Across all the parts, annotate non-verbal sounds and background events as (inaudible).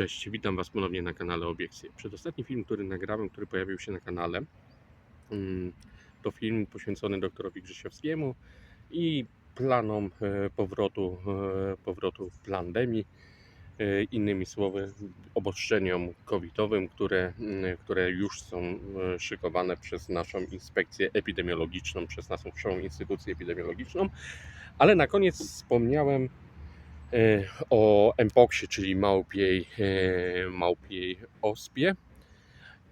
Cześć, witam Was ponownie na kanale Obiekcje. Przedostatni film, który nagrałem, który pojawił się na kanale, mm, to film poświęcony doktorowi Grzesiowskiemu i planom e, powrotu, e, powrotu pandemii, e, innymi słowy obostrzeniom covidowym, które, mm, które już są szykowane przez naszą inspekcję epidemiologiczną, przez naszą instytucję epidemiologiczną. Ale na koniec wspomniałem o Mpoxie, czyli małpiej, e, małpiej ospie.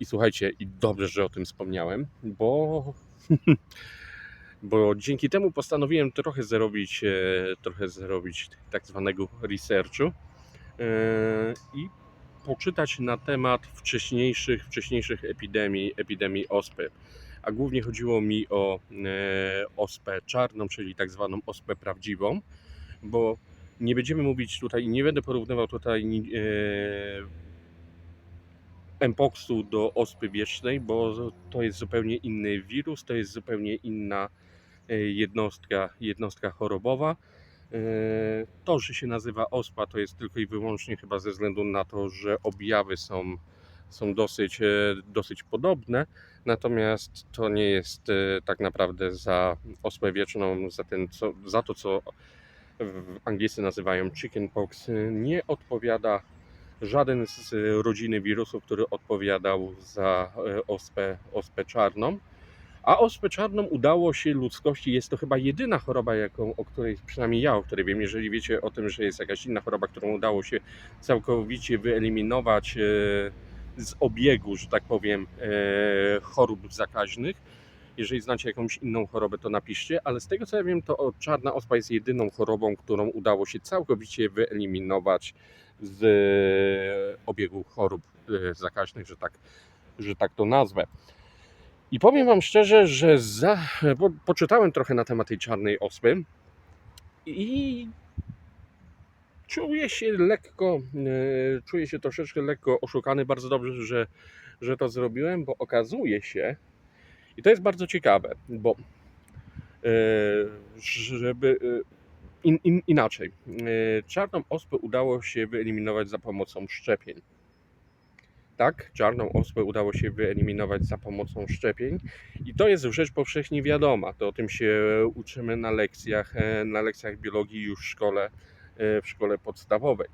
I słuchajcie, i dobrze, że o tym wspomniałem, bo, (laughs) bo dzięki temu postanowiłem trochę zrobić, e, trochę zrobić tak zwanego researchu e, i poczytać na temat wcześniejszych, wcześniejszych epidemii, epidemii ospy. A głównie chodziło mi o ospę czarną, czyli tak zwaną ospę prawdziwą, bo nie będziemy mówić tutaj, nie będę porównywał tutaj e, Mpoxu do ospy wiecznej, bo to jest zupełnie inny wirus, to jest zupełnie inna e, jednostka, jednostka chorobowa. E, To, że się nazywa ospa, to jest tylko i wyłącznie chyba ze względu na to, że objawy są, są dosyć, dosyć podobne, natomiast to nie jest tak naprawdę za ospę wieczną, za, ten, co, za to, co Anglicy nazywają chickenpox, nie odpowiada żaden z rodziny wirusów, który odpowiadał za e, ospę, ospę czarną. A ospę czarną udało się ludzkości, jest to chyba jedyna choroba, jaką, o której, przynajmniej ja o której wiem, jeżeli wiecie o tym, że jest jakaś inna choroba, którą udało się całkowicie wyeliminować e, z obiegu, że tak powiem, e, chorób zakaźnych. Jeżeli znacie jakąś inną chorobę, to napiszcie, ale z tego co ja wiem, to czarna ospa jest jedyną chorobą, którą udało się całkowicie wyeliminować z e, obiegu chorób e, zakaźnych, że tak, że tak to nazwę. I powiem Wam szczerze, że za, bo poczytałem trochę na temat tej czarnej ospy i czuję się lekko, e, czuję się troszeczkę lekko oszukany. Bardzo dobrze, że, że to zrobiłem, bo okazuje się, i to jest bardzo ciekawe, bo e, żeby e, in, in, inaczej, e, czarną ospę udało się wyeliminować za pomocą szczepień. Tak, czarną ospę udało się wyeliminować za pomocą szczepień i to jest rzecz powszechnie wiadoma. To o tym się uczymy na lekcjach, na lekcjach biologii już w szkole, w szkole podstawowej.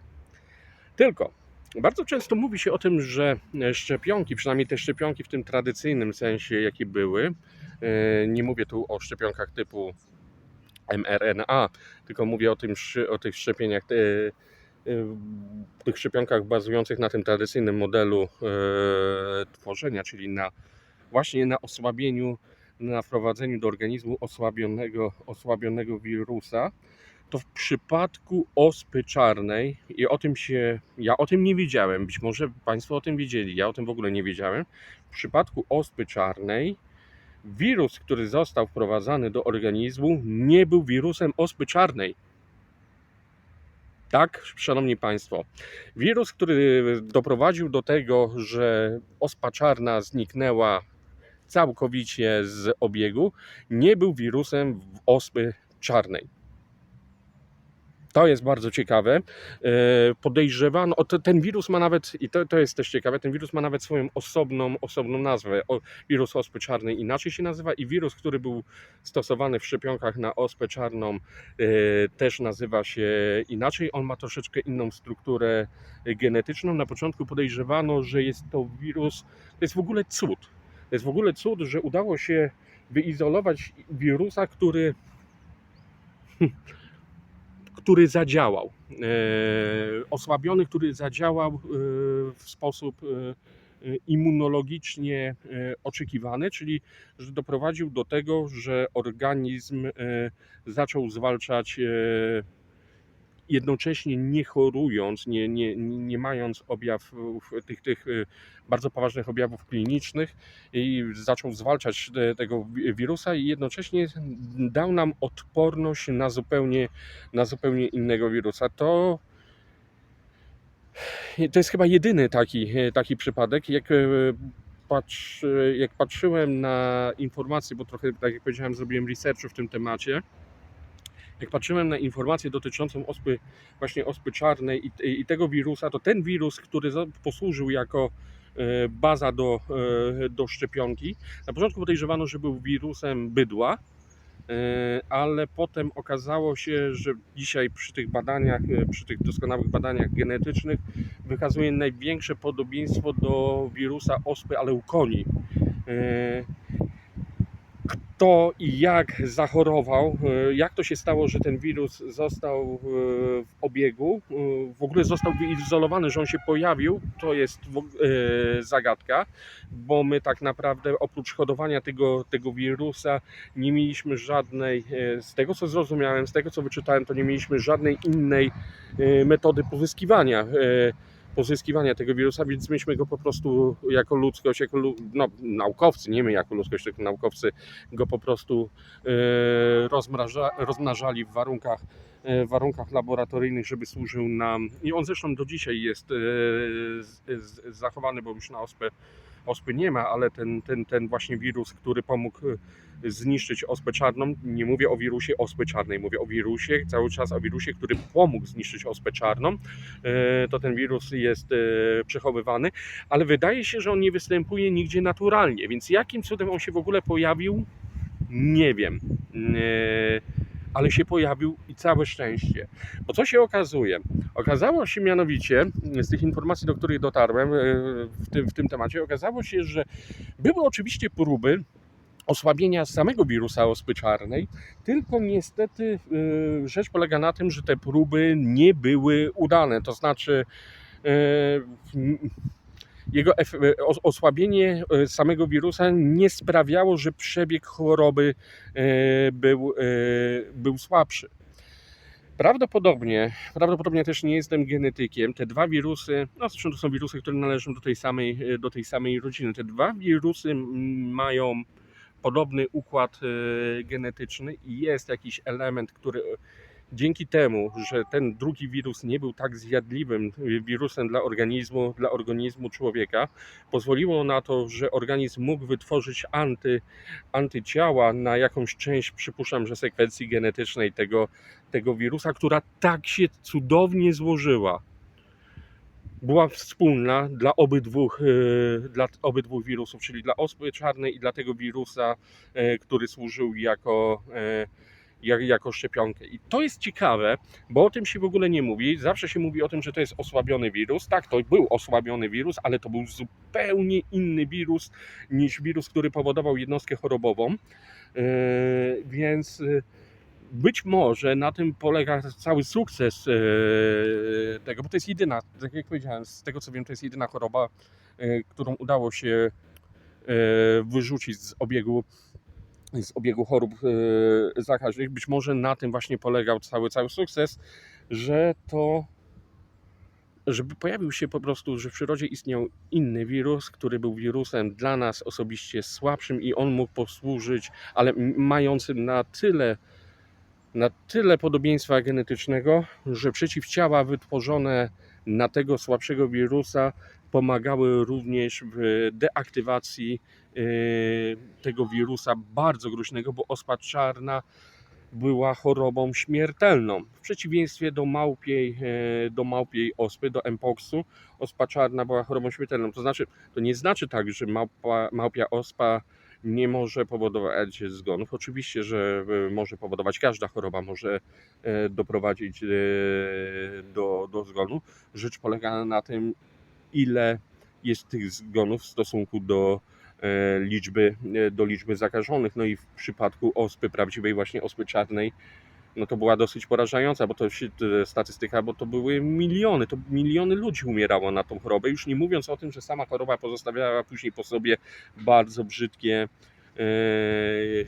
Tylko bardzo często mówi się o tym, że e, szczepionki, przynajmniej te szczepionki w tym tradycyjnym sensie, jakie były, e, nie mówię tu o szczepionkach typu mRNA, tylko mówię o, tym, o tych szczepieniach, e, tych szczepionkach bazujących na tym tradycyjnym modelu tworzenia, czyli na właśnie na osłabieniu, na wprowadzeniu do organizmu osłabionego, osłabionego wirusa, to w przypadku ospy czarnej, i o tym się, ja o tym nie wiedziałem, być może Państwo o tym wiedzieli, ja o tym w ogóle nie wiedziałem. W przypadku ospy czarnej, wirus, który został wprowadzany do organizmu, nie był wirusem ospy czarnej. Tak, szanowni Państwo. Wirus, który doprowadził do tego, że ospa czarna zniknęła całkowicie z obiegu, nie był wirusem ospy czarnej. To jest bardzo ciekawe. E, Podejrzewano, ten wirus ma nawet, i to, to jest też ciekawe, ten wirus ma nawet swoją osobną, osobną nazwę. O, wirus ospy czarnej inaczej się nazywa i wirus, który był stosowany w szczepionkach na ospę czarną e, też nazywa się inaczej. On ma troszeczkę inną strukturę genetyczną. Na początku podejrzewano, że jest to wirus, to jest w ogóle cud. To jest w ogóle cud, że udało się wyizolować wirusa, który (laughs) który zadziałał. E, osłabiony, który zadziałał e, w sposób e, immunologicznie oczekiwany, czyli że doprowadził do tego, że organizm zaczął zwalczać jednocześnie nie chorując, nie, nie, nie mając objawów, tych, tych e, bardzo poważnych objawów klinicznych i zaczął zwalczać te- tego wi- wirusa i jednocześnie dał nam odporność na zupełnie, na zupełnie innego wirusa. To, to jest chyba jedyny taki, taki przypadek. Jak, e, patrz, jak patrzyłem na informacje, bo trochę, tak jak powiedziałem, zrobiłem researchu w tym temacie, jak patrzyłem na informację dotyczącą ospy, właśnie ospy czarnej i, i tego wirusa, to ten wirus, który posłużył jako e, baza do, e, do szczepionki, na początku podejrzewano, że był wirusem bydła, e, ale potem okazało się, że dzisiaj przy tych badaniach, przy tych doskonałych badaniach genetycznych wykazuje największe podobieństwo do wirusa ospy, ale u koni. Kto i jak zachorował, e, jak to się stało, że ten wirus został e, w obiegu, e, w ogóle został wyizolowany, że on się pojawił, to jest zagadka, bo my tak naprawdę oprócz hodowania tego, tego wirusa nie mieliśmy żadnej, z tego co zrozumiałem, z tego co wyczytałem, to nie mieliśmy żadnej innej metody pozyskiwania. Pozyskiwania tego wirusa, więc myśmy go po prostu jako ludzkość, jako no, naukowcy, nie my jako ludzkość, tylko naukowcy go po prostu e, rozmraża, rozmnażali w warunkach, e, warunkach laboratoryjnych, żeby służył nam. I on zresztą do dzisiaj jest e, zachowany, bo już na ospę ospy nie ma, ale ten, ten, ten właśnie wirus, który pomógł e, zniszczyć ospę czarną, nie mówię o wirusie ospy czarnej, mówię o wirusie, cały czas o wirusie, który pomógł zniszczyć ospę czarną, e, to ten wirus jest e, przechowywany, ale wydaje się, że on nie występuje nigdzie naturalnie, więc jakim cudem on się w ogóle pojawił, nie wiem. Ale się pojawił i całe szczęście. Bo co się okazuje? Okazało się mianowicie, z tych informacji, do których dotarłem e, w tym, w tym temacie, okazało się, że były oczywiście próby osłabienia samego wirusa ospy czarnej, tylko niestety e, rzecz polega na tym, że te próby nie były udane. To znaczy e, jego e, os- osłabienie e, samego wirusa nie sprawiało, że przebieg choroby e, był, był słabszy. Prawdopodobnie, prawdopodobnie też nie jestem genetykiem. Te dwa wirusy, no zresztą to są wirusy, które należą do tej samej, do tej samej rodziny. Te dwa wirusy mają podobny układ genetyczny i jest jakiś element, który dzięki temu, że ten drugi wirus nie był tak zjadliwym wirusem dla organizmu, dla organizmu człowieka, pozwoliło na to, że organizm mógł wytworzyć anty, antyciała na jakąś część, przypuszczam, że sekwencji genetycznej tego, tego wirusa, która tak się cudownie złożyła. Była wspólna dla obydwu, e, dla obydwu wirusów, czyli dla ospy czarnej i dla tego wirusa, e, który służył jako, jak- jako szczepionkę. I to jest ciekawe, bo o tym się w ogóle nie mówi. Zawsze się mówi o tym, że to jest osłabiony wirus. Tak, to był osłabiony wirus, ale to był zupełnie inny wirus niż wirus, który powodował jednostkę chorobową. E, Więc e, być może na tym polega cały sukces e, tego, bo to jest jedyna, tak jak powiedziałem, z tego co wiem, to jest jedyna choroba, e, którą udało się wyrzucić z obiegu z obiegu chorób e, zakaźnych. Być może na tym właśnie polegał cały, cały sukces, że to żeby pojawił się po prostu, że w przyrodzie istniał inny wirus, który był wirusem dla nas osobiście słabszym i on mógł posłużyć, ale mającym na tyle na tyle podobieństwa genetycznego, że przeciwciała wytworzone na tego słabszego wirusa pomagały również w deaktywacji e, tego wirusa bardzo groźnego, bo ospa czarna była chorobą śmiertelną. W przeciwieństwie do małpiej, e, do małpiej ospy, do mpoxu, ospa czarna była chorobą śmiertelną. To znaczy, to nie znaczy tak, że małpa, małpia ospa nie może powodować zgonów. Oczywiście, że e, może powodować, każda choroba może doprowadzić do, do zgonu. Rzecz polega na tym, ile jest tych zgonów w stosunku do e, liczby, e, do liczby zakażonych. No i w przypadku ospy, prawdziwej właśnie ospy czarnej, no to była dosyć porażająca, bo to e, statystyka, bo to były miliony, to miliony ludzi umierało na tą chorobę, już nie mówiąc o tym, że sama choroba pozostawiała później po sobie bardzo brzydkie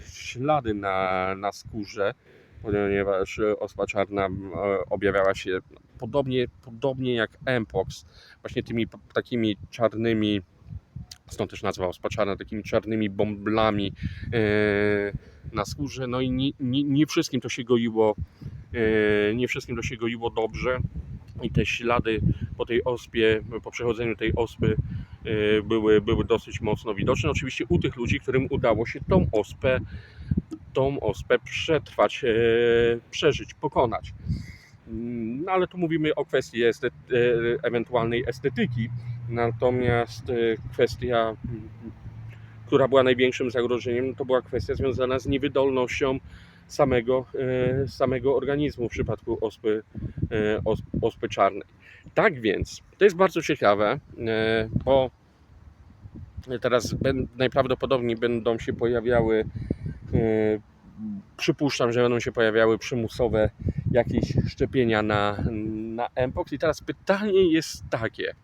ślady na, na skórze, ponieważ ospa czarna e, objawiała się podobnie, podobnie jak mpox, właśnie tymi takimi czarnymi, stąd też nazwa ospa czarna, takimi czarnymi bąblami e, na skórze, no i nie, nie, nie wszystkim to się goiło, e, nie wszystkim to się goiło dobrze i te ślady po tej ospie, po przechodzeniu tej ospy e, były, były dosyć mocno widoczne. Oczywiście u tych ludzi, którym udało się tą ospę tą ospę przetrwać, e, przeżyć, pokonać. Mm, No ale tu mówimy o kwestii e, ewentualnej estetyki, natomiast e, kwestia, mm, która była największym zagrożeniem, to była kwestia związana z niewydolnością samego, samego organizmu w przypadku ospy, os- ospy czarnej. Tak więc, to jest bardzo ciekawe, bo teraz najprawdopodobniej będą się pojawiały, przypuszczam, że będą się pojawiały przymusowe jakieś szczepienia na, na Mpox. I teraz pytanie jest takie,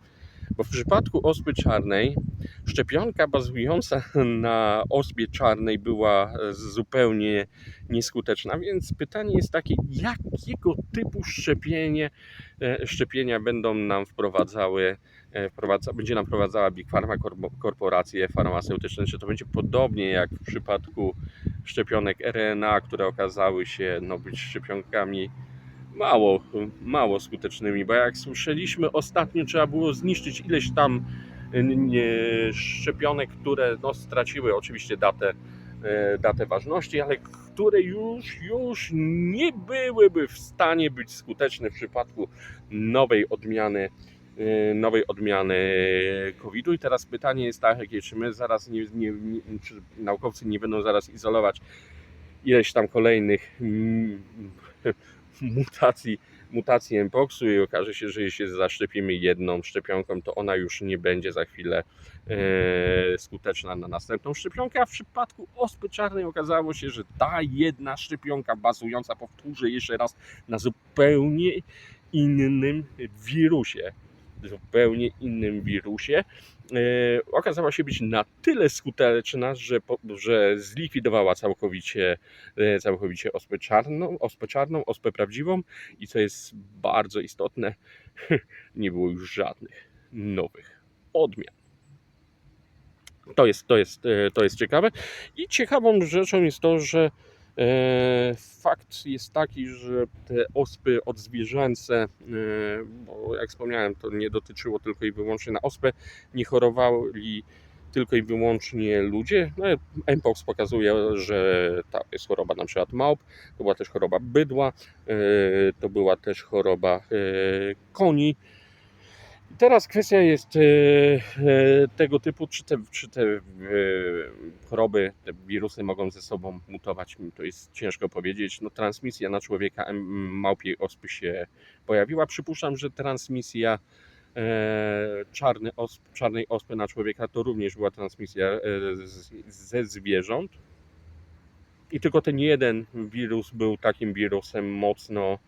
bo w przypadku ospy czarnej szczepionka bazująca na ospie czarnej była zupełnie nieskuteczna, więc pytanie jest takie, jakiego typu szczepienie, e, szczepienia będą nam wprowadzały, e, wprowadza, będzie nam wprowadzała Big Pharma, korpo- korporacje farmaceutyczne, czy to będzie podobnie jak w przypadku szczepionek RNA, które okazały się no, być szczepionkami mało, mało skutecznymi, bo jak słyszeliśmy ostatnio trzeba było zniszczyć ileś tam y, nie, szczepionek, które no, straciły oczywiście datę, e, datę ważności, ale które już, już nie byłyby w stanie być skuteczne w przypadku nowej odmiany nowej odmiany COVID-u. I teraz pytanie jest takie, czy my zaraz nie, nie czy naukowcy nie będą zaraz izolować ileś tam kolejnych mm, (laughs) mutacji, mutacji Mpoxu i okaże się, że jeśli zaszczepimy jedną szczepionką, to ona już nie będzie za chwilę e, skuteczna na następną szczepionkę, a w przypadku ospy czarnej okazało się, że ta jedna szczepionka bazująca, powtórzę jeszcze raz, na zupełnie innym wirusie, zupełnie innym wirusie, e, okazała się być na tyle skuteczna, że, że zlikwidowała całkowicie, e, całkowicie ospę czarną, ospę czarną, ospę prawdziwą i co jest bardzo istotne, (laughs) nie było już żadnych nowych odmian. To jest, to jest, e, to jest ciekawe. I ciekawą rzeczą jest to, że fakt jest taki, że te ospy odzwierzęce, e, bo jak wspomniałem, to nie dotyczyło tylko i wyłącznie na ospę, nie chorowali tylko i wyłącznie ludzie. No, Mpox pokazuje, że ta jest choroba na przykład małp, to była też choroba bydła, e, to była też choroba e, koni. Teraz kwestia jest e, tego typu, czy te, czy te e, choroby, te wirusy mogą ze sobą mutować. To jest ciężko powiedzieć. No, transmisja na człowieka małpiej ospy się pojawiła. Przypuszczam, że transmisja e, czarny osp, czarnej ospy na człowieka to również była transmisja ze zwierząt. I tylko ten jeden wirus był takim wirusem mocno,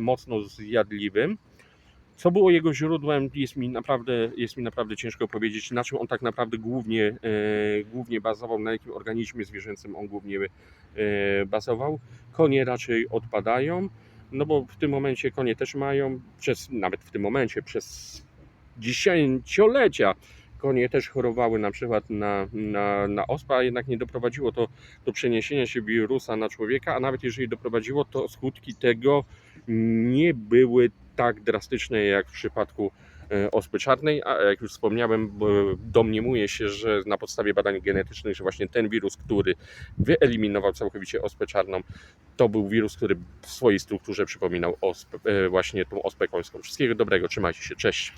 mocno zjadliwym. Co było jego źródłem, jest mi naprawdę, jest mi naprawdę ciężko powiedzieć, na czym on tak naprawdę głównie, e, głównie bazował, na jakim organizmie zwierzęcym on głównie e, bazował. Konie raczej odpadają, no bo w tym momencie konie też mają, przez, nawet w tym momencie, przez dziesięciolecia konie też chorowały na przykład na, na, na ospę, a jednak nie doprowadziło to do przeniesienia się wirusa na człowieka, a nawet jeżeli doprowadziło, to skutki tego nie były tak drastyczne jak w przypadku e, ospy czarnej, a jak już wspomniałem, domniemuje się, że na podstawie badań genetycznych, że właśnie ten wirus, który wyeliminował całkowicie ospę czarną, to był wirus, który w swojej strukturze przypominał ospę, e, właśnie tą ospę końską. Wszystkiego dobrego, trzymajcie się, cześć.